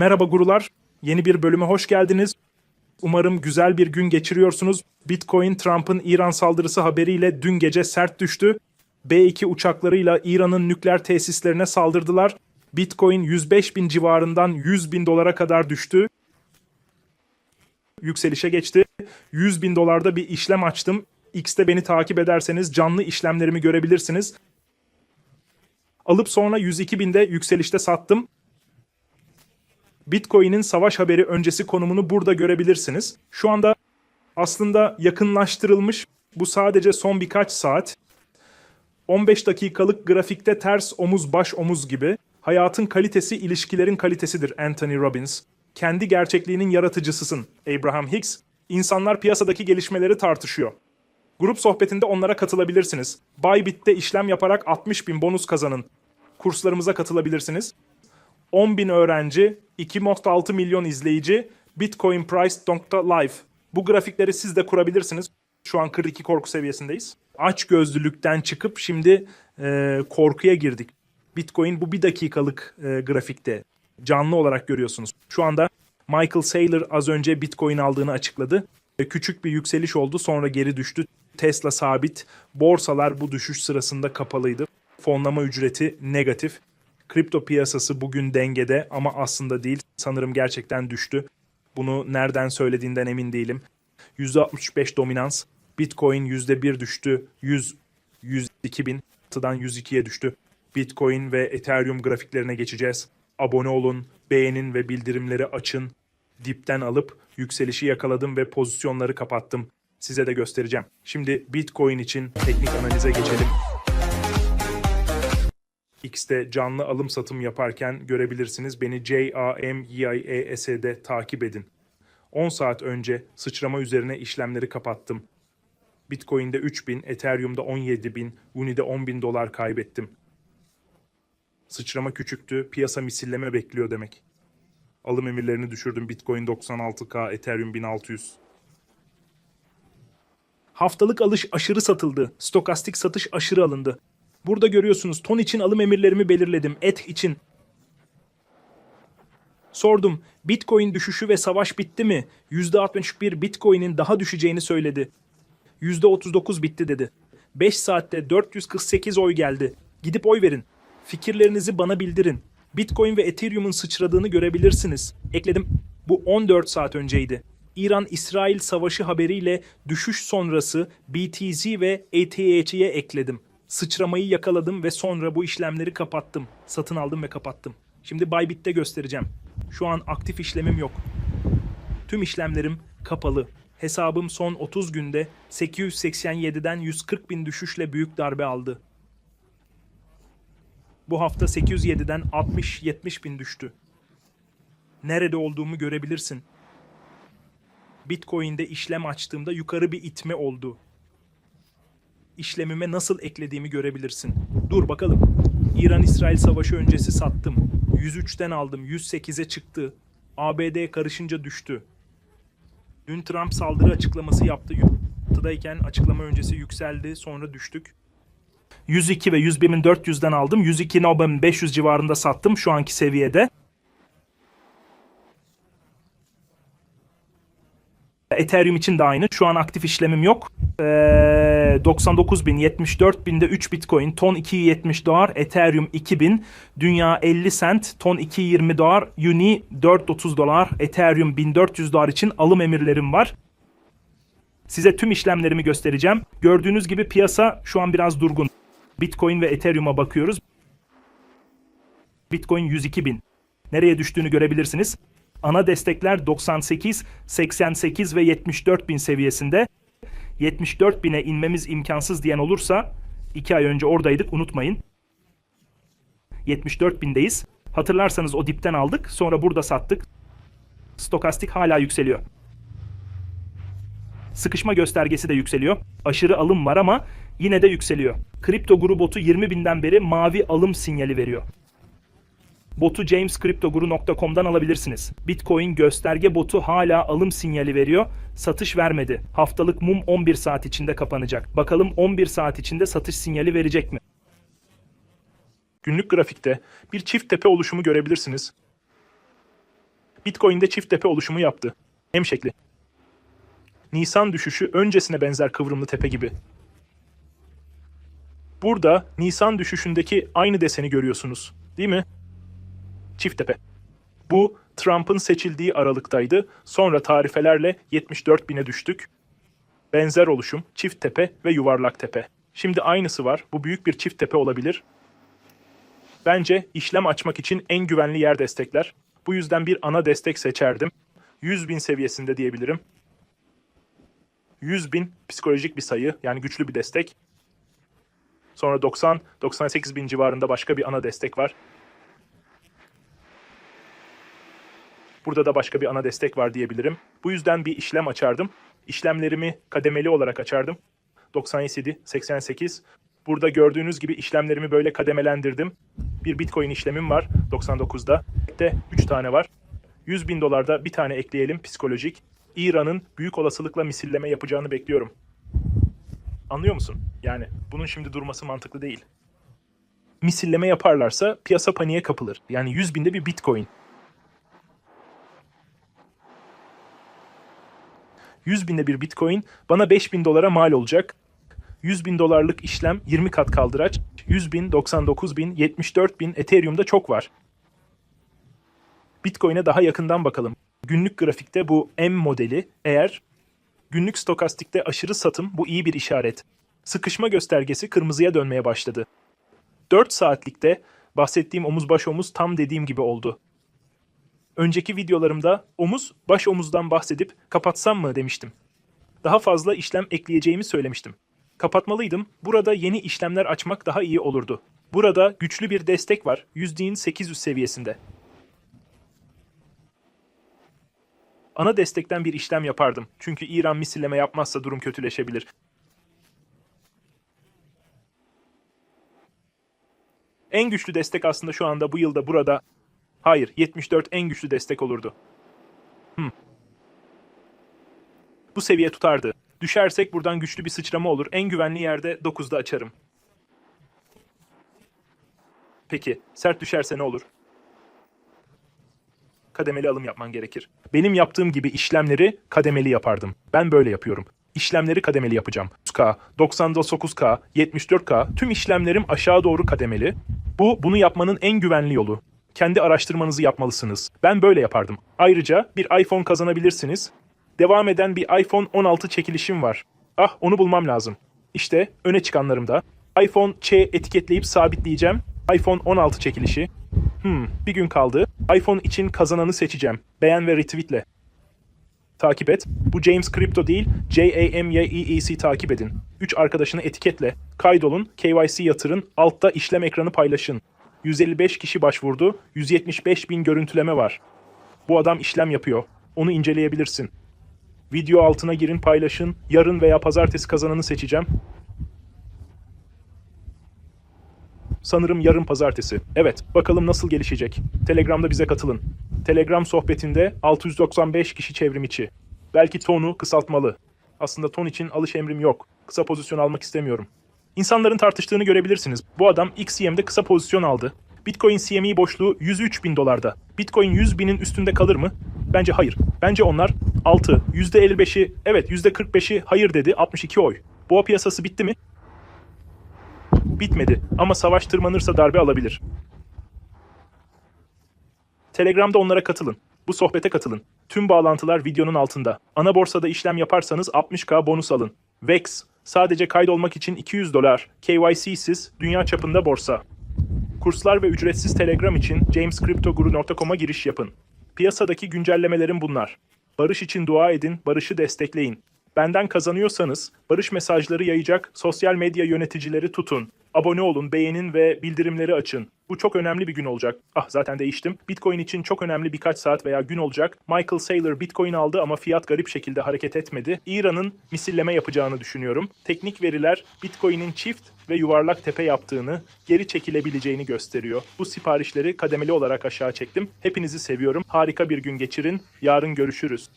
Merhaba gurular. Yeni bir bölüme hoş geldiniz. Umarım güzel bir gün geçiriyorsunuz. Bitcoin Trump'ın İran saldırısı haberiyle dün gece sert düştü. B-2 uçaklarıyla İran'ın nükleer tesislerine saldırdılar. Bitcoin 105 bin civarından 100 bin dolara kadar düştü. Yükselişe geçti. 100 bin dolarda bir işlem açtım. X'te beni takip ederseniz canlı işlemlerimi görebilirsiniz. Alıp sonra 102 binde yükselişte sattım. Bitcoin'in savaş haberi öncesi konumunu burada görebilirsiniz. Şu anda aslında yakınlaştırılmış. Bu sadece son birkaç saat. 15 dakikalık grafikte ters omuz baş omuz gibi. Hayatın kalitesi ilişkilerin kalitesidir Anthony Robbins. Kendi gerçekliğinin yaratıcısısın Abraham Hicks. İnsanlar piyasadaki gelişmeleri tartışıyor. Grup sohbetinde onlara katılabilirsiniz. Bybit'te işlem yaparak 60 bin bonus kazanın. Kurslarımıza katılabilirsiniz. 10 bin öğrenci, 2.6 milyon izleyici, bitcoinprice.live. Bu grafikleri siz de kurabilirsiniz. Şu an 42 korku seviyesindeyiz. Aç gözlülükten çıkıp şimdi e, korkuya girdik. Bitcoin bu bir dakikalık e, grafikte. Canlı olarak görüyorsunuz. Şu anda Michael Saylor az önce Bitcoin aldığını açıkladı. E, küçük bir yükseliş oldu sonra geri düştü. Tesla sabit. Borsalar bu düşüş sırasında kapalıydı. Fonlama ücreti negatif. Kripto piyasası bugün dengede ama aslında değil. Sanırım gerçekten düştü. Bunu nereden söylediğinden emin değilim. %65 dominans. Bitcoin %1 düştü. 100 102 bin. 102'ye düştü. Bitcoin ve Ethereum grafiklerine geçeceğiz. Abone olun, beğenin ve bildirimleri açın. Dipten alıp yükselişi yakaladım ve pozisyonları kapattım. Size de göstereceğim. Şimdi Bitcoin için teknik analize geçelim. X'te canlı alım satım yaparken görebilirsiniz. Beni JAMYIES'de takip edin. 10 saat önce sıçrama üzerine işlemleri kapattım. Bitcoin'de 3000, Ethereum'da 17000, Uni'de 10.000 dolar kaybettim. Sıçrama küçüktü, piyasa misilleme bekliyor demek. Alım emirlerini düşürdüm. Bitcoin 96k, Ethereum 1600. Haftalık alış aşırı satıldı. Stokastik satış aşırı alındı. Burada görüyorsunuz ton için alım emirlerimi belirledim. Et için. Sordum. Bitcoin düşüşü ve savaş bitti mi? %61 Bitcoin'in daha düşeceğini söyledi. %39 bitti dedi. 5 saatte 448 oy geldi. Gidip oy verin. Fikirlerinizi bana bildirin. Bitcoin ve Ethereum'un sıçradığını görebilirsiniz. Ekledim. Bu 14 saat önceydi. İran-İsrail savaşı haberiyle düşüş sonrası BTC ve ETH'ye ekledim. Sıçramayı yakaladım ve sonra bu işlemleri kapattım. Satın aldım ve kapattım. Şimdi Bybit'te göstereceğim. Şu an aktif işlemim yok. Tüm işlemlerim kapalı. Hesabım son 30 günde 887'den 140 bin düşüşle büyük darbe aldı. Bu hafta 807'den 60-70 bin düştü. Nerede olduğumu görebilirsin. Bitcoin'de işlem açtığımda yukarı bir itme oldu. İşlemime nasıl eklediğimi görebilirsin. Dur bakalım. İran-İsrail savaşı öncesi sattım. 103'ten aldım. 108'e çıktı. ABD karışınca düştü. Dün Trump saldırı açıklaması yaptı. Yurttayken açıklama öncesi yükseldi. Sonra düştük. 102 ve 101'in 400'den aldım. 102 Nobel'in 500 civarında sattım şu anki seviyede. Ethereum için de aynı. Şu an aktif işlemim yok. Ee, 99 bin, 74 binde 3 Bitcoin, ton 2.70 dolar, Ethereum 2000, dünya 50 cent, ton 2.20 dolar, Uni 4.30 dolar, Ethereum 1400 dolar için alım emirlerim var. Size tüm işlemlerimi göstereceğim. Gördüğünüz gibi piyasa şu an biraz durgun. Bitcoin ve Ethereum'a bakıyoruz. Bitcoin 102 bin. Nereye düştüğünü görebilirsiniz. Ana destekler 98, 88 ve 74 bin seviyesinde. 74 bine inmemiz imkansız diyen olursa 2 ay önce oradaydık unutmayın. 74 bindeyiz. Hatırlarsanız o dipten aldık sonra burada sattık. Stokastik hala yükseliyor. Sıkışma göstergesi de yükseliyor. Aşırı alım var ama yine de yükseliyor. Kripto guru botu 20 binden beri mavi alım sinyali veriyor. Botu jamescryptoguru.com'dan alabilirsiniz. Bitcoin gösterge botu hala alım sinyali veriyor. Satış vermedi. Haftalık mum 11 saat içinde kapanacak. Bakalım 11 saat içinde satış sinyali verecek mi? Günlük grafikte bir çift tepe oluşumu görebilirsiniz. Bitcoin'de çift tepe oluşumu yaptı. M şekli. Nisan düşüşü öncesine benzer kıvrımlı tepe gibi. Burada Nisan düşüşündeki aynı deseni görüyorsunuz. Değil mi? Çift tepe. Bu Trump'ın seçildiği aralıktaydı. Sonra tarifelerle 74 bine düştük. Benzer oluşum, çift tepe ve yuvarlak tepe. Şimdi aynısı var. Bu büyük bir çift tepe olabilir. Bence işlem açmak için en güvenli yer destekler. Bu yüzden bir ana destek seçerdim. 100 bin seviyesinde diyebilirim. 100 bin psikolojik bir sayı yani güçlü bir destek. Sonra 90-98 bin civarında başka bir ana destek var. Burada da başka bir ana destek var diyebilirim. Bu yüzden bir işlem açardım. İşlemlerimi kademeli olarak açardım. 97, 88. Burada gördüğünüz gibi işlemlerimi böyle kademelendirdim. Bir Bitcoin işlemim var 99'da. De 3 tane var. 100 bin dolarda bir tane ekleyelim psikolojik. İran'ın büyük olasılıkla misilleme yapacağını bekliyorum. Anlıyor musun? Yani bunun şimdi durması mantıklı değil. Misilleme yaparlarsa piyasa paniğe kapılır. Yani 100 binde bir Bitcoin. 100 binde bir Bitcoin bana 5000 dolara mal olacak. 100 bin dolarlık işlem 20 kat kaldıraç. 100 bin, 99 bin, 74 bin Ethereum'da çok var. Bitcoin'e daha yakından bakalım. Günlük grafikte bu M modeli eğer günlük stokastikte aşırı satım bu iyi bir işaret. Sıkışma göstergesi kırmızıya dönmeye başladı. 4 saatlikte bahsettiğim omuz baş omuz tam dediğim gibi oldu. Önceki videolarımda omuz baş omuzdan bahsedip kapatsam mı demiştim. Daha fazla işlem ekleyeceğimi söylemiştim. Kapatmalıydım. Burada yeni işlemler açmak daha iyi olurdu. Burada güçlü bir destek var. %'in 800 seviyesinde. Ana destekten bir işlem yapardım. Çünkü İran misilleme yapmazsa durum kötüleşebilir. En güçlü destek aslında şu anda bu yılda burada. Hayır, 74 en güçlü destek olurdu. Hmm. Bu seviye tutardı. Düşersek buradan güçlü bir sıçrama olur. En güvenli yerde 9'da açarım. Peki, sert düşerse ne olur? Kademeli alım yapman gerekir. Benim yaptığım gibi işlemleri kademeli yapardım. Ben böyle yapıyorum. İşlemleri kademeli yapacağım. 100K, 99K, 74K tüm işlemlerim aşağı doğru kademeli. Bu bunu yapmanın en güvenli yolu. Kendi araştırmanızı yapmalısınız. Ben böyle yapardım. Ayrıca bir iPhone kazanabilirsiniz. Devam eden bir iPhone 16 çekilişim var. Ah onu bulmam lazım. İşte öne çıkanlarımda. iPhone Ç etiketleyip sabitleyeceğim. iPhone 16 çekilişi. Hmm, bir gün kaldı. iPhone için kazananı seçeceğim. Beğen ve retweetle. Takip et. Bu James Crypto değil, J-A-M-Y-E-E-C takip edin. 3 arkadaşını etiketle. Kaydolun, KYC yatırın, altta işlem ekranı paylaşın. 155 kişi başvurdu, 175 bin görüntüleme var. Bu adam işlem yapıyor. Onu inceleyebilirsin. Video altına girin paylaşın. Yarın veya pazartesi kazananı seçeceğim. Sanırım yarın pazartesi. Evet, bakalım nasıl gelişecek. Telegram'da bize katılın. Telegram sohbetinde 695 kişi çevrim içi. Belki tonu kısaltmalı. Aslında ton için alış emrim yok. Kısa pozisyon almak istemiyorum. İnsanların tartıştığını görebilirsiniz. Bu adam XCM'de kısa pozisyon aldı. Bitcoin CME boşluğu 103 bin dolarda. Bitcoin 100 binin üstünde kalır mı? Bence hayır. Bence onlar 6, %55'i, evet %45'i hayır dedi, 62 oy. Boğa piyasası bitti mi? Bitmedi ama savaş tırmanırsa darbe alabilir. Telegram'da onlara katılın. Bu sohbete katılın. Tüm bağlantılar videonun altında. Ana borsada işlem yaparsanız 60k bonus alın. VEX sadece kaydolmak için 200 dolar. KYC'siz dünya çapında borsa. Kurslar ve ücretsiz Telegram için jamescryptoguru.com'a giriş yapın. Piyasadaki güncellemelerim bunlar. Barış için dua edin, barışı destekleyin. Benden kazanıyorsanız barış mesajları yayacak sosyal medya yöneticileri tutun. Abone olun, beğenin ve bildirimleri açın. Bu çok önemli bir gün olacak. Ah zaten değiştim. Bitcoin için çok önemli birkaç saat veya gün olacak. Michael Saylor Bitcoin aldı ama fiyat garip şekilde hareket etmedi. İran'ın misilleme yapacağını düşünüyorum. Teknik veriler Bitcoin'in çift ve yuvarlak tepe yaptığını, geri çekilebileceğini gösteriyor. Bu siparişleri kademeli olarak aşağı çektim. Hepinizi seviyorum. Harika bir gün geçirin. Yarın görüşürüz.